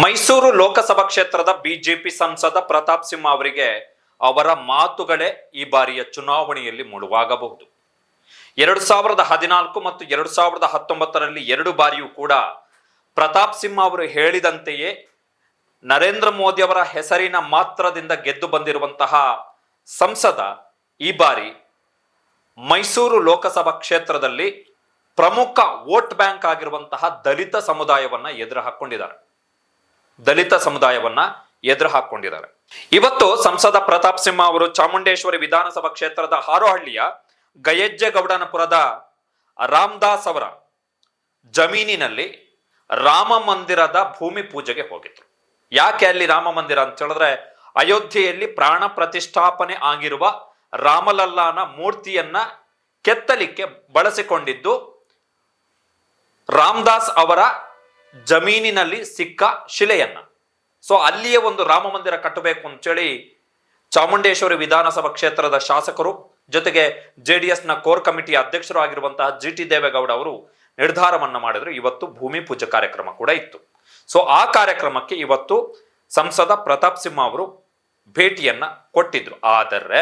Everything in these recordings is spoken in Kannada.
ಮೈಸೂರು ಲೋಕಸಭಾ ಕ್ಷೇತ್ರದ ಬಿಜೆಪಿ ಸಂಸದ ಪ್ರತಾಪ್ ಸಿಂಹ ಅವರಿಗೆ ಅವರ ಮಾತುಗಳೇ ಈ ಬಾರಿಯ ಚುನಾವಣೆಯಲ್ಲಿ ಮುಳುವಾಗಬಹುದು. ಎರಡು ಸಾವಿರದ ಹದಿನಾಲ್ಕು ಮತ್ತು ಎರಡು ಸಾವಿರದ ಹತ್ತೊಂಬತ್ತರಲ್ಲಿ ಎರಡು ಬಾರಿಯೂ ಕೂಡ ಪ್ರತಾಪ್ ಸಿಂಹ ಅವರು ಹೇಳಿದಂತೆಯೇ ನರೇಂದ್ರ ಮೋದಿ ಅವರ ಹೆಸರಿನ ಮಾತ್ರದಿಂದ ಗೆದ್ದು ಬಂದಿರುವಂತಹ ಸಂಸದ ಈ ಬಾರಿ ಮೈಸೂರು ಲೋಕಸಭಾ ಕ್ಷೇತ್ರದಲ್ಲಿ ಪ್ರಮುಖ ವೋಟ್ ಬ್ಯಾಂಕ್ ಆಗಿರುವಂತಹ ದಲಿತ ಸಮುದಾಯವನ್ನು ಎದುರು ಹಾಕೊಂಡಿದ್ದಾರೆ. ದಲಿತ ಸಮುದಾಯವನ್ನ ಎದುರು ಹಾಕೊಂಡಿದ್ದಾರೆ ಇವತ್ತು ಸಂಸದ ಪ್ರತಾಪ್ ಸಿಂಹ ಅವರು ಚಾಮುಂಡೇಶ್ವರಿ ವಿಧಾನಸಭಾ ಕ್ಷೇತ್ರದ ಹಾರೋಹಳ್ಳಿಯ ಗಯಜ್ಜಗೌಡನಪುರದ ರಾಮದಾಸ್ ಅವರ ಜಮೀನಿನಲ್ಲಿ ರಾಮ ಮಂದಿರದ ಭೂಮಿ ಪೂಜೆಗೆ ಹೋಗಿದ್ರು. ಯಾಕೆ ಅಲ್ಲಿ ರಾಮ ಮಂದಿರ ಅಂತ ಹೇಳಿದ್ರೆ ಅಯೋಧ್ಯೆಯಲ್ಲಿ ಪ್ರಾಣ ಪ್ರತಿಷ್ಠಾಪನೆ ಆಗಿರುವ ರಾಮಲಲ್ಲಾನ ಮೂರ್ತಿಯನ್ನ ಕೆತ್ತಲಿಕ್ಕೆ ಬಳಸಿಕೊಂಡಿದ್ದು ರಾಮದಾಸ್ ಅವರ ಜಮೀನಿನಲ್ಲಿ ಸಿಕ್ಕ ಶಿಲೆಯನ್ನ. ಸೊ ಅಲ್ಲಿಯೇ ಒಂದು ರಾಮ ಮಂದಿರ ಕಟ್ಟಬೇಕು ಅಂತೇಳಿ ಚಾಮುಂಡೇಶ್ವರಿ ವಿಧಾನಸಭಾ ಕ್ಷೇತ್ರದ ಶಾಸಕರು ಜೊತೆಗೆ ಜೆ ಡಿ ಎಸ್ನ ಕೋರ್ ಕಮಿಟಿಯ ಅಧ್ಯಕ್ಷರು ಆಗಿರುವಂತಹ ಜಿ ಟಿ ದೇವೇಗೌಡ ಅವರು ನಿರ್ಧಾರವನ್ನು ಮಾಡಿದ್ರು. ಇವತ್ತು ಭೂಮಿ ಪೂಜೆ ಕಾರ್ಯಕ್ರಮ ಕೂಡ ಇತ್ತು. ಸೊ ಆ ಕಾರ್ಯಕ್ರಮಕ್ಕೆ ಇವತ್ತು ಸಂಸದ ಪ್ರತಾಪ್ ಸಿಂಹ ಅವರು ಭೇಟಿಯನ್ನ ಕೊಟ್ಟಿದ್ರು. ಆದರೆ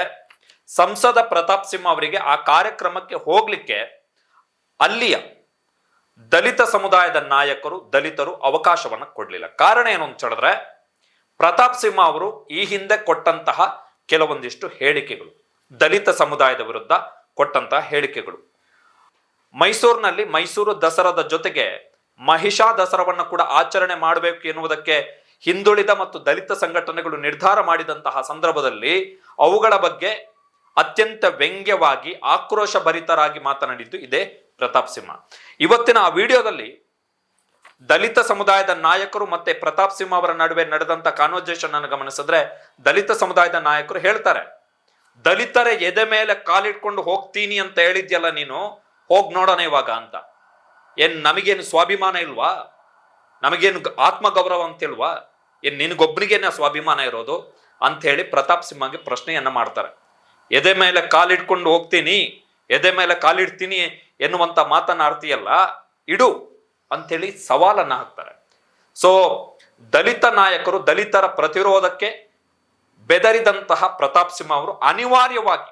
ಸಂಸದ ಪ್ರತಾಪ್ ಸಿಂಹ ಅವರಿಗೆ ಆ ಕಾರ್ಯಕ್ರಮಕ್ಕೆ ಹೋಗ್ಲಿಕ್ಕೆ ಅಲ್ಲಿಯ ದಲಿತ ಸಮುದಾಯದ ನಾಯಕರು ದಲಿತರು ಅವಕಾಶವನ್ನ ಕೊಡಲಿಲ್ಲ. ಕಾರಣ ಏನು ಅಂತ ಹೇಳಿದ್ರೆ, ಪ್ರತಾಪ್ ಸಿಂಹ ಅವರು ಈ ಹಿಂದೆ ಕೊಟ್ಟಂತಹ ಕೆಲವೊಂದಿಷ್ಟು ಹೇಳಿಕೆಗಳು, ದಲಿತ ಸಮುದಾಯದ ವಿರುದ್ಧ ಕೊಟ್ಟಂತಹ ಹೇಳಿಕೆಗಳು. ಮೈಸೂರಿನಲ್ಲಿ ಮೈಸೂರು ದಸರಾದ ಜೊತೆಗೆ ಮಹಿಷಾ ದಸರಾವನ್ನು ಕೂಡ ಆಚರಣೆ ಮಾಡಬೇಕು ಎನ್ನುವುದಕ್ಕೆ ಹಿಂದುಳಿದ ಮತ್ತು ದಲಿತ ಸಂಘಟನೆಗಳು ನಿರ್ಧಾರ ಮಾಡಿದಂತಹ ಸಂದರ್ಭದಲ್ಲಿ ಅವುಗಳ ಬಗ್ಗೆ ಅತ್ಯಂತ ವ್ಯಂಗ್ಯವಾಗಿ, ಆಕ್ರೋಶ ಭರಿತರಾಗಿ ಮಾತನಾಡಿದ್ದು ಇದೇ ಪ್ರತಾಪ್ ಸಿಂಹ. ಇವತ್ತಿನ ಆ ವಿಡಿಯೋದಲ್ಲಿ ದಲಿತ ಸಮುದಾಯದ ನಾಯಕರು ಮತ್ತೆ ಪ್ರತಾಪ್ ಸಿಂಹ ಅವರ ನಡುವೆ ನಡೆದಂತ ಕಾನ್ವರ್ಜೇಷನ್ ಅನ್ನು ಗಮನಿಸಿದ್ರೆ ದಲಿತ ಸಮುದಾಯದ ನಾಯಕರು ಹೇಳ್ತಾರೆ, ದಲಿತರ ಎದೆ ಮೇಲೆ ಕಾಲಿಟ್ಕೊಂಡು ಹೋಗ್ತೀನಿ ಅಂತ ಹೇಳಿದ್ಯಲ್ಲ ನೀನು? ಹೋಗ್ ನೋಡೋಣ ಇವಾಗ ಅಂತ. ಏನ್ ನಮಗೇನು ಸ್ವಾಭಿಮಾನ ಇಲ್ವಾ? ನಮಗೇನು ಆತ್ಮಗೌರವ ಅಂತ ಇಲ್ವಾ ಏನ್ ನಿನಗೊಬ್ಬನಿಗೇನ ಸ್ವಾಭಿಮಾನ ಇರೋದು? ಅಂತ ಹೇಳಿ ಪ್ರತಾಪ್ ಸಿಂಹಗೆ ಪ್ರಶ್ನೆಯನ್ನ ಮಾಡ್ತಾರೆ. ಎದೆ ಮೇಲೆ ಕಾಲಿಟ್ಕೊಂಡು ಹೋಗ್ತೀನಿ, ಎದೆ ಮೇಲೆ ಕಾಲಿಡ್ತೀನಿ ಎನ್ನುವಂತ ಮಾತನ್ನ ಇಡು ಅಂಥೇಳಿ ಸವಾಲನ್ನ ಹಾಕ್ತಾರೆ. ಸೊ ದಲಿತ ನಾಯಕರು ದಲಿತರ ಪ್ರತಿರೋಧಕ್ಕೆ ಬೆದರಿದಂತಹ ಪ್ರತಾಪ್ ಸಿಂಹ ಅವರು ಅನಿವಾರ್ಯವಾಗಿ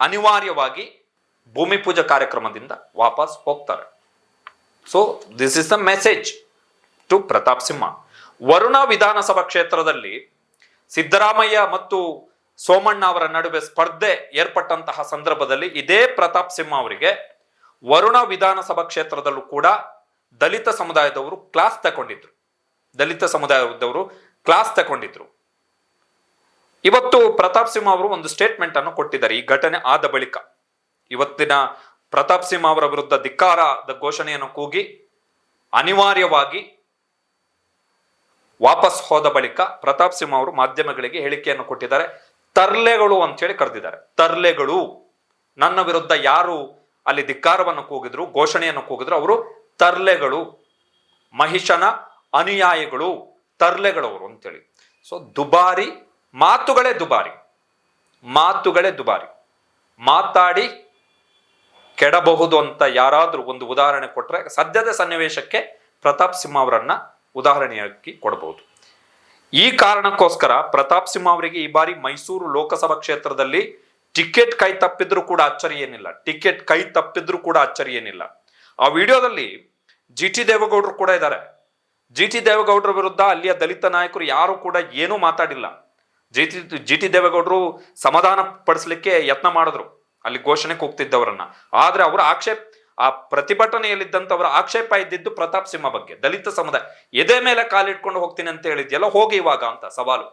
ಅನಿವಾರ್ಯವಾಗಿ ಭೂಮಿ ಪೂಜೆ ಕಾರ್ಯಕ್ರಮದಿಂದ ವಾಪಸ್ ಹೋಗ್ತಾರೆ. So this is the message to Pratap Simha. Varuna ವಿಧಾನಸಭಾ ಕ್ಷೇತ್ರದಲ್ಲಿ ಸಿದ್ದರಾಮಯ್ಯ ಮತ್ತು ಸೋಮಣ್ಣ ಅವರ ನಡುವೆ ಸ್ಪರ್ಧೆ ಏರ್ಪಟ್ಟಂತಹ ಸಂದರ್ಭದಲ್ಲಿ ಇದೇ ಪ್ರತಾಪ್ ಸಿಂಹ ಅವರಿಗೆ ವರುಣ ವಿಧಾನಸಭಾ ಕ್ಷೇತ್ರದಲ್ಲೂ ಕೂಡ ದಲಿತ ಸಮುದಾಯದವರು ಕ್ಲಾಸ್ ತಗೊಂಡಿದ್ರು. ದಲಿತ ಸಮುದಾಯದವರು ಕ್ಲಾಸ್ ತಗೊಂಡಿದ್ರು. ಇವತ್ತು ಪ್ರತಾಪ್ ಸಿಂಹ ಅವರು ಒಂದು ಸ್ಟೇಟ್ಮೆಂಟ್ ಅನ್ನು ಕೊಟ್ಟಿದ್ದಾರೆ. ಈ ಘಟನೆ ಆದ ಬಳಿಕ ಇವತ್ತಿನ ಪ್ರತಾಪ್ ಸಿಂಹ ಅವರ ವಿರುದ್ಧ ಧಿಕ್ಕಾರದ ಘೋಷಣೆಯನ್ನು ಕೂಗಿ ಅನಿವಾರ್ಯವಾಗಿ ವಾಪಸ್ ಹೋದ ಬಳಿಕ ಪ್ರತಾಪ್ ಸಿಂಹ ಅವರು ಮಾಧ್ಯಮಗಳಿಗೆ ಹೇಳಿಕೆಯನ್ನು ಕೊಟ್ಟಿದ್ದಾರೆ. ತರ್ಲೆಗಳು ಅಂತೇಳಿ ಕರೆದಿದ್ದಾರೆ. ತರ್ಲೆಗಳು ನನ್ನ ವಿರುದ್ಧ ಯಾರು ಅಲ್ಲಿ ಧಿಕ್ಕಾರವನ್ನು ಕೂಗಿದ್ರು, ಘೋಷಣೆಯನ್ನು ಕೂಗಿದ್ರು, ಅವರು ತರ್ಲೆಗಳು, ಮಹಿಷನ ಅನುಯಾಯಿಗಳು, ತರ್ಲೆಗಳವರು ಅಂತೇಳಿ. ಸೊ ದುಬಾರಿ, ಮಾತುಗಳೇ ದುಬಾರಿ ಮಾತುಗಳೇ ದುಬಾರಿ. ಮಾತಾಡಿ ಕೆಡಬಹುದು ಅಂತ ಯಾರಾದರೂ ಒಂದು ಉದಾಹರಣೆ ಕೊಟ್ಟರೆ ಸದ್ಯದ ಸನ್ನಿವೇಶಕ್ಕೆ ಪ್ರತಾಪ್ ಸಿಂಹ ಅವರನ್ನ ಉದಾಹರಣೆಯಾಗಿ ಕೊಡಬಹುದು ಈ ಕಾರಣಕ್ಕೋಸ್ಕರ ಪ್ರತಾಪ್ ಸಿಂಹ ಅವರಿಗೆ ಈ ಬಾರಿ ಮೈಸೂರು ಲೋಕಸಭಾ ಕ್ಷೇತ್ರದಲ್ಲಿ ಟಿಕೆಟ್ ಕೈ ತಪ್ಪಿದ್ರು ಕೂಡ ಅಚ್ಚರಿ ಏನಿಲ್ಲ. ಟಿಕೆಟ್ ಕೈ ತಪ್ಪಿದ್ರು ಕೂಡ ಅಚ್ಚರಿ ಏನಿಲ್ಲ. ಆ ವಿಡಿಯೋದಲ್ಲಿ ಜಿ ಟಿ ದೇವೇಗೌಡರು ಕೂಡ ಇದ್ದಾರೆ. ಜಿ ಟಿ ದೇವೇಗೌಡರ ವಿರುದ್ಧ ಅಲ್ಲಿಯ ದಲಿತ ನಾಯಕರು ಯಾರು ಕೂಡ ಏನೂ ಮಾತಾಡಿಲ್ಲ. ಜಿ ಟಿ ಜಿ ಟಿ ದೇವೇಗೌಡರು ಸಮಾಧಾನ ಪಡಿಸ್ಲಿಕ್ಕೆ ಯತ್ನ ಮಾಡಿದ್ರು. ಅಲ್ಲಿ ಘೋಷಣೆಗೆ ಹೋಗ್ತಿದ್ದವರನ್ನ. ಆದ್ರೆ ಅವರ ಆಕ್ಷೇಪ, ಆ ಪ್ರತಿಭಟನೆಯಲ್ಲಿದ್ದಂಥವರ ಆಕ್ಷೇಪ ಇದ್ದಿದ್ದು ಪ್ರತಾಪ್ ಸಿಂಹ ಬಗ್ಗೆ, ದಲಿತ ಸಮುದಾಯ. ಎದೆ ಮೇಲೆ ಕಾಲಿಟ್ಕೊಂಡು ಹೋಗ್ತೀನಿ ಅಂತ ಹೇಳಿದ್ಯಲ್ಲ, ಹೋಗಿ ಇವಾಗ ಅಂತ ಸವಾಲು.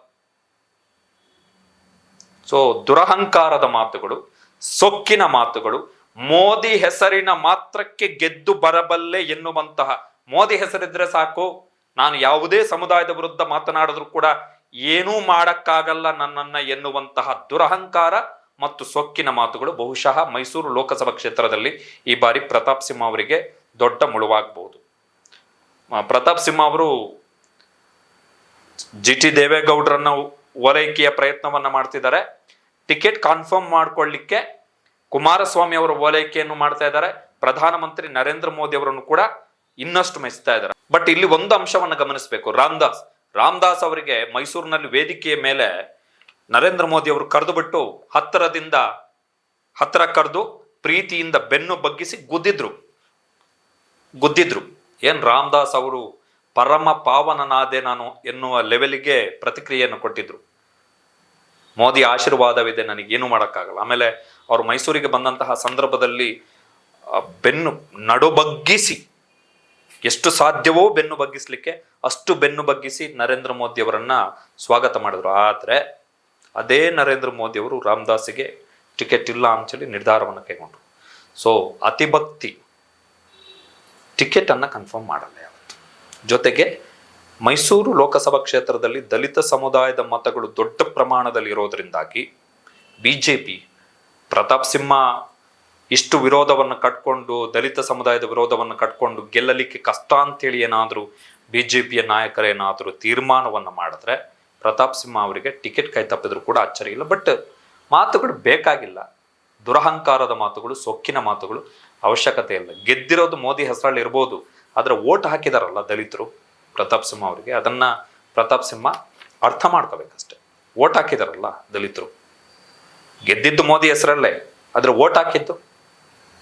ಸೊ ದುರಹಂಕಾರದ ಮಾತುಗಳು, ಸೊಕ್ಕಿನ ಮಾತುಗಳು, ಮೋದಿ ಹೆಸರಿನ ಮಾತ್ರಕ್ಕೆ ಗೆದ್ದು ಬರಬಲ್ಲೆ ಎನ್ನುವಂತಹ, ಮೋದಿ ಹೆಸರಿದ್ರೆ ಸಾಕು, ನಾನು ಯಾವುದೇ ಸಮುದಾಯದ ವಿರುದ್ಧ ಮಾತನಾಡಿದ್ರು ಕೂಡ ಏನೂ ಮಾಡಕ್ಕಾಗಲ್ಲ ನನ್ನನ್ನ ಎನ್ನುವಂತಹ ದುರಹಂಕಾರ ಮತ್ತು ಸೊಕ್ಕಿನ ಮಾತುಗಳು ಬಹುಶಃ ಮೈಸೂರು ಲೋಕಸಭಾ ಕ್ಷೇತ್ರದಲ್ಲಿ ಈ ಬಾರಿ ಪ್ರತಾಪ್ ಸಿಂಹ ಅವರಿಗೆ ದೊಡ್ಡ ಮುಳುವಾಗಬಹುದು ಪ್ರತಾಪ್ ಸಿಂಹ ಅವರು ಜಿ ಟಿ ದೇವೇಗೌಡರನ್ನ ಓಲೈಕೆಯ ಪ್ರಯತ್ನವನ್ನ ಮಾಡ್ತಿದ್ದಾರೆ. ಟಿಕೆಟ್ ಕನ್ಫರ್ಮ್ ಮಾಡ್ಕೊಳ್ಳಿಕ್ಕೆ ಕುಮಾರಸ್ವಾಮಿ ಅವರ ಓಲೈಕೆಯನ್ನು ಮಾಡ್ತಾ ಇದ್ದಾರೆ. ಪ್ರಧಾನಮಂತ್ರಿ ನರೇಂದ್ರ ಮೋದಿ ಅವರನ್ನು ಕೂಡ ಇನ್ನಷ್ಟು ಮೆಚ್ತಾ ಇದ್ದಾರೆ. ಬಟ್ ಇಲ್ಲಿ ಒಂದು ಅಂಶವನ್ನು ಗಮನಿಸಬೇಕು. ರಾಮದಾಸ್. ರಾಮದಾಸ್ ಅವರಿಗೆ ಮೈಸೂರಿನಲ್ಲಿ ವೇದಿಕೆಯ ಮೇಲೆ ನರೇಂದ್ರ ಮೋದಿ ಅವರು ಕರೆದು ಬಿಟ್ಟು ಹತ್ತಿರದಿಂದ, ಹತ್ತಿರ ಕರೆದು ಪ್ರೀತಿಯಿಂದ ಬೆನ್ನು ಬಗ್ಗಿಸಿ ಗುದ್ದಿದ್ರು. ಗುದ್ದಿದ್ರು. ಏನ್ ರಾಮದಾಸ್ ಅವರು ಪರಮ ಪಾವನನಾದೆ ನಾನು ಎನ್ನುವ ಲೆವೆಲಿಗೆ ಪ್ರತಿಕ್ರಿಯೆಯನ್ನು ಕೊಟ್ಟಿದ್ರು. ಮೋದಿ ಆಶೀರ್ವಾದವಿದೆ, ನನಗೇನು ಮಾಡೋಕ್ಕಾಗಲ್ಲ. ಆಮೇಲೆ ಅವರು ಮೈಸೂರಿಗೆ ಬಂದಂತಹ ಸಂದರ್ಭದಲ್ಲಿ ಬೆನ್ನು ನಡುಬಗ್ಗಿಸಿ, ಎಷ್ಟು ಸಾಧ್ಯವೋ ಬೆನ್ನು ಬಗ್ಗಿಸ್ಲಿಕ್ಕೆ ಅಷ್ಟು ಬೆನ್ನು ಬಗ್ಗಿಸಿ ನರೇಂದ್ರ ಮೋದಿ ಅವರನ್ನ ಸ್ವಾಗತ ಮಾಡಿದ್ರು. ಆದರೆ ಅದೇ ನರೇಂದ್ರ ಮೋದಿಯವರು ರಾಮದಾಸಿಗೆ ಟಿಕೆಟ್ ಇಲ್ಲ ಅಂತೇಳಿ ನಿರ್ಧಾರವನ್ನು ಕೈಗೊಂಡ್ರು. ಸೊ ಅತಿಭಕ್ತಿ ಟಿಕೆಟ್ ಅನ್ನ ಕನ್ಫರ್ಮ್ ಮಾಡಲ್ಲ ಜೊತೆಗೆ ಮೈಸೂರು ಲೋಕಸಭಾ ಕ್ಷೇತ್ರದಲ್ಲಿ ದಲಿತ ಸಮುದಾಯದ ಮತಗಳು ದೊಡ್ಡ ಪ್ರಮಾಣದಲ್ಲಿ ಇರೋದ್ರಿಂದಾಗಿ B J P Pratap Simha ಇಷ್ಟು ವಿರೋಧವನ್ನು ಕಟ್ಕೊಂಡು, ದಲಿತ ಸಮುದಾಯದ ವಿರೋಧವನ್ನು ಕಟ್ಕೊಂಡು ಗೆಲ್ಲಲಿಕ್ಕೆ ಕಷ್ಟ ಅಂತೇಳಿ ಏನಾದರೂ ಬಿ ಜೆ ಪಿಯ ನಾಯಕರೇನಾದರೂ ತೀರ್ಮಾನವನ್ನು ಮಾಡಿದ್ರೆ ಪ್ರತಾಪ್ ಸಿಂಹ ಅವರಿಗೆ ಟಿಕೆಟ್ ಕೈ ತಪ್ಪಿದ್ರು ಕೂಡ ಅಚ್ಚರಿ ಇಲ್ಲ ಬಟ್ ಮಾತುಗಳು ಬೇಕಾಗಿಲ್ಲ. ದುರಹಂಕಾರದ ಮಾತುಗಳು, ಸೊಕ್ಕಿನ ಮಾತುಗಳು ಅವಶ್ಯಕತೆ ಇಲ್ಲ. ಗೆದ್ದಿರೋದು ಮೋದಿ ಹೆಸರಲ್ಲಿ ಇರ್ಬೋದು. ಆದ್ರೆ ಓಟ್ ಹಾಕಿದಾರಲ್ಲ ದಲಿತರು, ಪ್ರತಾಪ್ ಸಿಂಹ ಅವರಿಗೆ, ಅದನ್ನ ಪ್ರತಾಪ್ ಸಿಂಹ ಅರ್ಥ ಮಾಡ್ಕೋಬೇಕಷ್ಟೆ. ಓಟ್ ಹಾಕಿದಾರಲ್ಲ ದಲಿತರು. ಗೆದ್ದಿದ್ದು ಮೋದಿ ಹೆಸರಲ್ಲೇ ಆದರೆ ಓಟ್ ಹಾಕಿದ್ದು